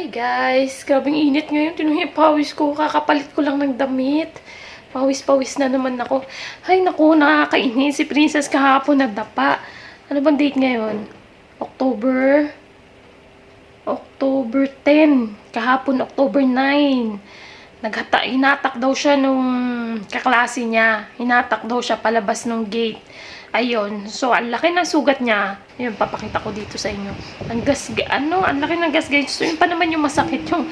Hi guys! Grabing init ngayon. Tinuhi pawis ko. Kakapalit ko lang ng damit. Pawis-pawis na naman ako. Ay naku, nakakainis. Si Princess kahapon nagdapa. Ano bang date ngayon? October? October 10. Kahapon, October 9. Naghata, hinatak daw siya nung kaklase niya. Hinatak daw siya palabas nung gate. Ayun. So, ang laki ng sugat niya. Ayun, papakita ko dito sa inyo. Ang gas, ano, ang laki ng gasgas. So, yun pa naman yung masakit yung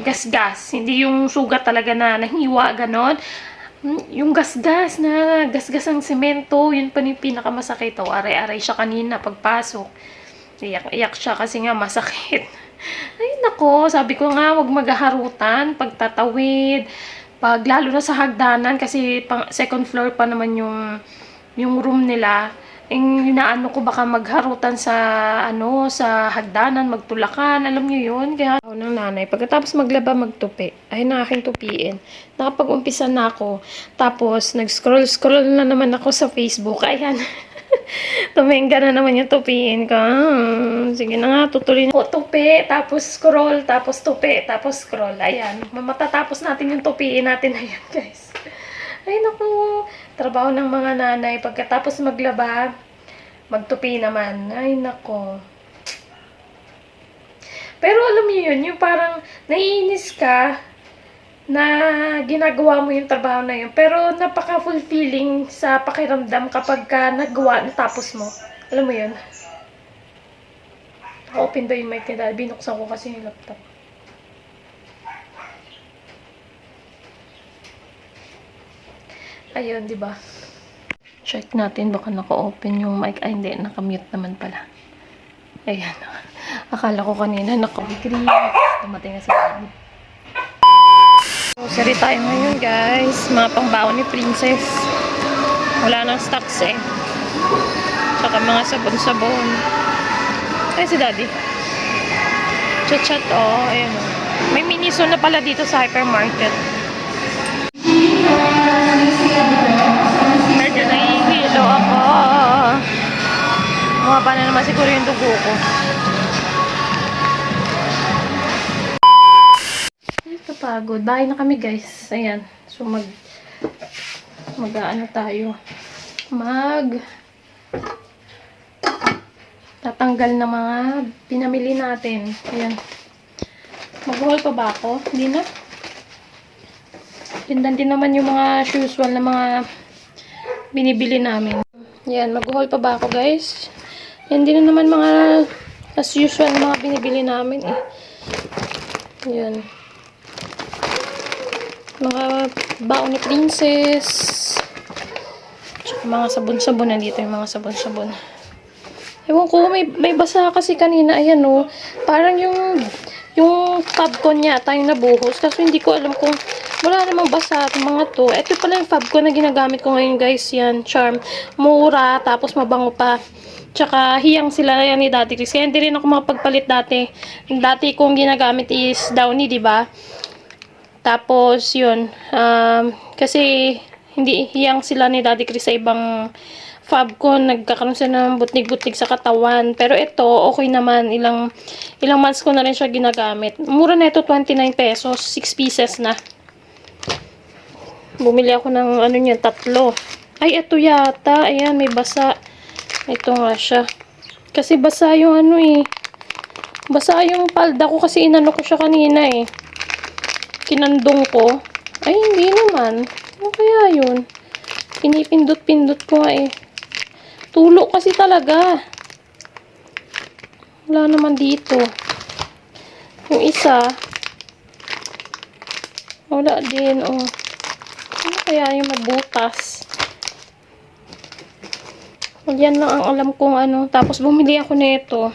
gasgas. Hindi yung sugat talaga na nahiwa, ganon. Mm, Yung gasgas na gasgas ang semento, yun pa yung pinakamasakit. O, aray-aray siya kanina pagpasok. Iyak-iyak siya kasi nga masakit. Ay, nako, sabi ko nga, wag maghaharutan, pagtatawid, pag lalo na sa hagdanan, kasi pang, second floor pa naman yung, yung room nila. Yung inaano ko baka magharutan sa ano sa hagdanan, magtulakan, alam niyo yun. Kaya ako ng nanay, pagkatapos maglaba, magtupi. Ay, na aking tupiin. Nakapag-umpisa na ako. Tapos, nag-scroll-scroll na naman ako sa Facebook. Ayan. Tumenga na naman yung tupiin ko. Hmm, Sige na nga, tutuloy na. O, tupi, tapos scroll, tapos tupi, tapos scroll. Ayan. Matatapos natin yung tupiin natin. Ayan, guys. Trabaho ng mga nanay. Pagkatapos maglaba, magtupi naman. Ay, nako. Pero alam niyo yun, yung parang naiinis ka na ginagawa mo yung trabaho na yun. Pero napaka-fulfilling sa pakiramdam kapag ka nagawa, natapos mo. Alam mo yun? Open daw yung mic nila. Binuksan ko kasi yung laptop. Ayun, di ba? Check natin, baka naka-open yung mic. Ay, hindi. Naka-mute naman pala. Ayan. Akala ko kanina naka-agree. Dumating na si Daddy. Grocery tayo ngayon, guys. Mga pangbaon ni Princess. Wala nang stocks eh. Tsaka mga sabon-sabon. Ay, si Daddy. Chat-chat, oh. Ayan, oh. May miniso na pala dito sa hypermarket. Mukha na naman siguro yung dugo ko. Ay, kapagod. Bahay na kami, guys. Ayan. So, mag... Mag, ano tayo. Mag... Tatanggal ng mga pinamili natin. Ayan. Mag-haul pa ba ako? Hindi na. Tindan din naman yung mga usual na mga binibili namin. Yan, mag-haul pa ba ako, guys? Yan din na naman mga as usual na mga binibili namin, eh. Yan. Mga baon ni princess. Tsaka mga sabon-sabon. Nandito yung mga sabon-sabon. Ewan ko, may, may basa kasi kanina. Ayan, oh. Parang yung yung Fabcon niya tayong nabuhos. Kaso hindi ko alam kung wala namang basa itong mga to. Ito pala yung Fabcon na ginagamit ko ngayon, guys. Yan, charm. Mura, tapos mabango pa. Tsaka hiyang sila yan ni Dati Chris. Kaya hindi rin ako makapagpalit dati. Dati kong ginagamit is Downy, di ba? Tapos, yun. Um, kasi, hindi hiyang sila ni Daddy Chris sa ibang Fabcon. Nagkakaroon sila ng butnig-butnig sa katawan. Pero ito, okay naman. Ilang, ilang months ko na rin siya ginagamit. Mura na ito, 29 pesos. 6 pieces na. Bumili ako ng ano niya, tatlo. Ay, ito yata. Ayan, may basa. Ito nga siya. Kasi basa yung ano eh. Basa yung palda ko kasi inano ko siya kanina eh kinandong ko. Ay, hindi naman. Ano kaya yun? Pinipindot-pindot ko nga eh. Tulo kasi talaga. Wala naman dito. Yung isa, wala din, oh. Ano kaya yung mabutas? Yan lang ang alam kong ano. Tapos bumili ako nito.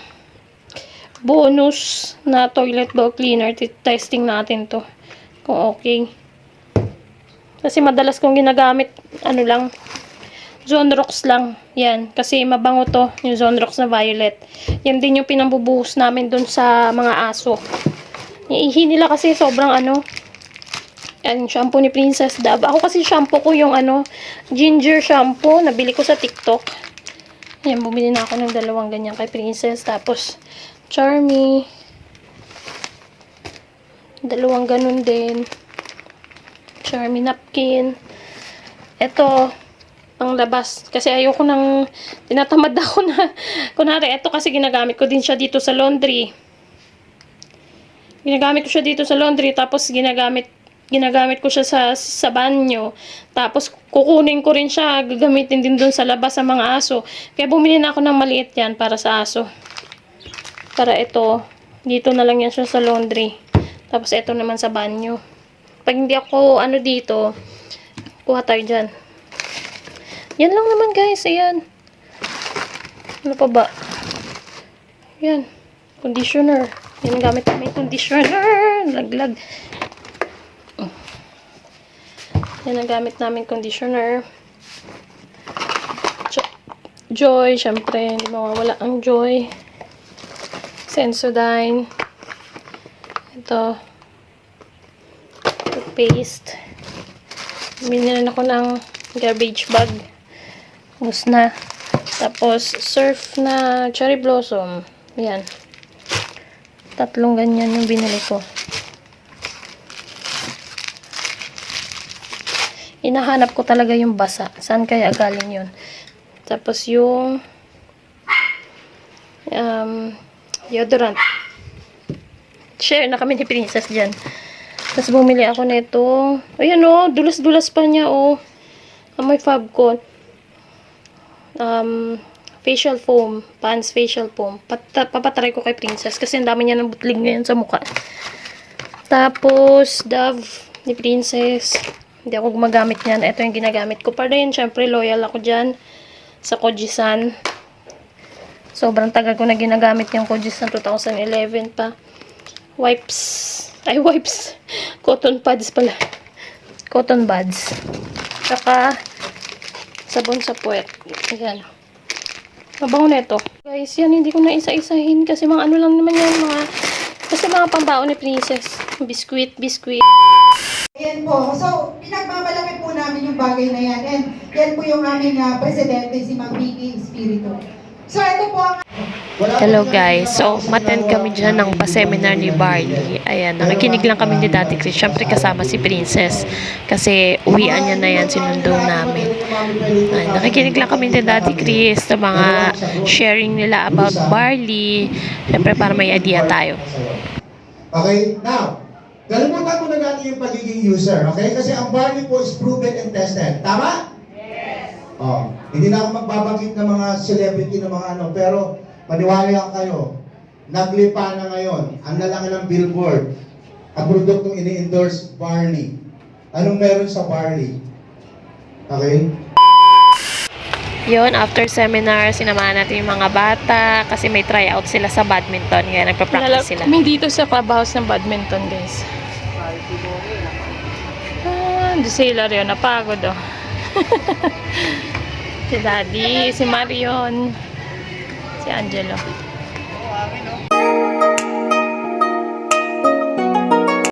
Bonus na toilet bowl cleaner. Testing natin to kung okay. Kasi madalas kong ginagamit, ano lang, Zonrox lang. Yan. Kasi mabango to, yung Zonrox na violet. Yan din yung pinambubuhos namin dun sa mga aso. Yung ihi nila kasi sobrang ano, yan, shampoo ni Princess Dab. Ako kasi shampoo ko yung ano, ginger shampoo. Nabili ko sa TikTok. Yan, bumili na ako ng dalawang ganyan kay Princess. Tapos, Charmy. Dalawang ganun din. Charmy napkin. Ito, pang labas. Kasi ayoko nang tinatamad ako na. Kunwari, ito kasi ginagamit ko din siya dito sa laundry. Ginagamit ko siya dito sa laundry. Tapos ginagamit ginagamit ko siya sa, sa banyo. Tapos kukunin ko rin siya. Gagamitin din doon sa labas sa mga aso. Kaya bumili na ako ng maliit yan para sa aso. Para ito, dito na lang yan siya sa laundry. Tapos ito naman sa banyo. Pag hindi ako ano dito, kuha tayo dyan. Yan lang naman guys, ayan. Ano pa ba? Yan. Conditioner. Yan gamit namin conditioner. Laglag. Yan gamit namin conditioner. Joy, syempre, hindi mawawala ang Joy. Sensodyne. Ito. Toothpaste. Bumili na ako ng garbage bag. Ubus na. Tapos, surf na cherry blossom. Yan. Tatlong ganyan yung binili ko. Hinahanap ko talaga yung basa. Saan kaya galing yun? Tapos yung um, deodorant. Share na kami ni Princess dyan. Tapos bumili ako nito. Ayan o, dulas-dulas pa niya o. Oh. may fab ko. Um, facial foam. Pants facial foam. Pat papatry ko kay Princess kasi ang dami niya ng butlig ngayon sa mukha. Tapos, Dove ni Princess. Hindi ako gumagamit niyan. Ito yung ginagamit ko pa rin. Siyempre, loyal ako dyan sa Kojisan. Sobrang tagal ko na ginagamit yung Kojisan 2011 pa. Wipes. Ay, wipes. Cotton pads pala. Cotton buds. Saka, sabon sa puwet. Ayan. Mabango na ito. Guys, yan, hindi ko na isa-isahin kasi mga ano lang naman yan, mga, kasi mga pambaon ni Princess. Biskuit, biskuit. Yan po. So, pinagmamalaki po namin yung bagay na yan. And yan po yung aming ah, presidente, si Ma'am Vicky Espiritu. So, ito po ang... Hello guys, so maten kami dyan ng pa-seminar ni Barney. Ayan, nakikinig lang kami ni Daddy Chris. Siyempre kasama si Princess. Kasi uwian niya na yan, sinundo namin. Ay, nakikinig lang kami ni Daddy Chris sa mga sharing nila about barley. Siyempre para may idea tayo. Okay? Now, kalimutan mo na natin yung pagiging user, okay? Kasi ang barley po is proven and tested. Tama? Yes. Oh, hindi na ako magbabanggit ng mga celebrity ng mga ano, pero maniwala kayo, naglipa na ngayon, ang lalaki ng billboard, ang produktong ini-endorse, barley. Anong meron sa barley? Okay? Yun, after seminar, sinamahan natin yung mga bata kasi may tryout sila sa badminton. Kaya nagpa-practice sila. Kami dito sa clubhouse ng badminton, guys. Ah, di sila rin. Napagod, oh. si Daddy, si Marion, si Angelo.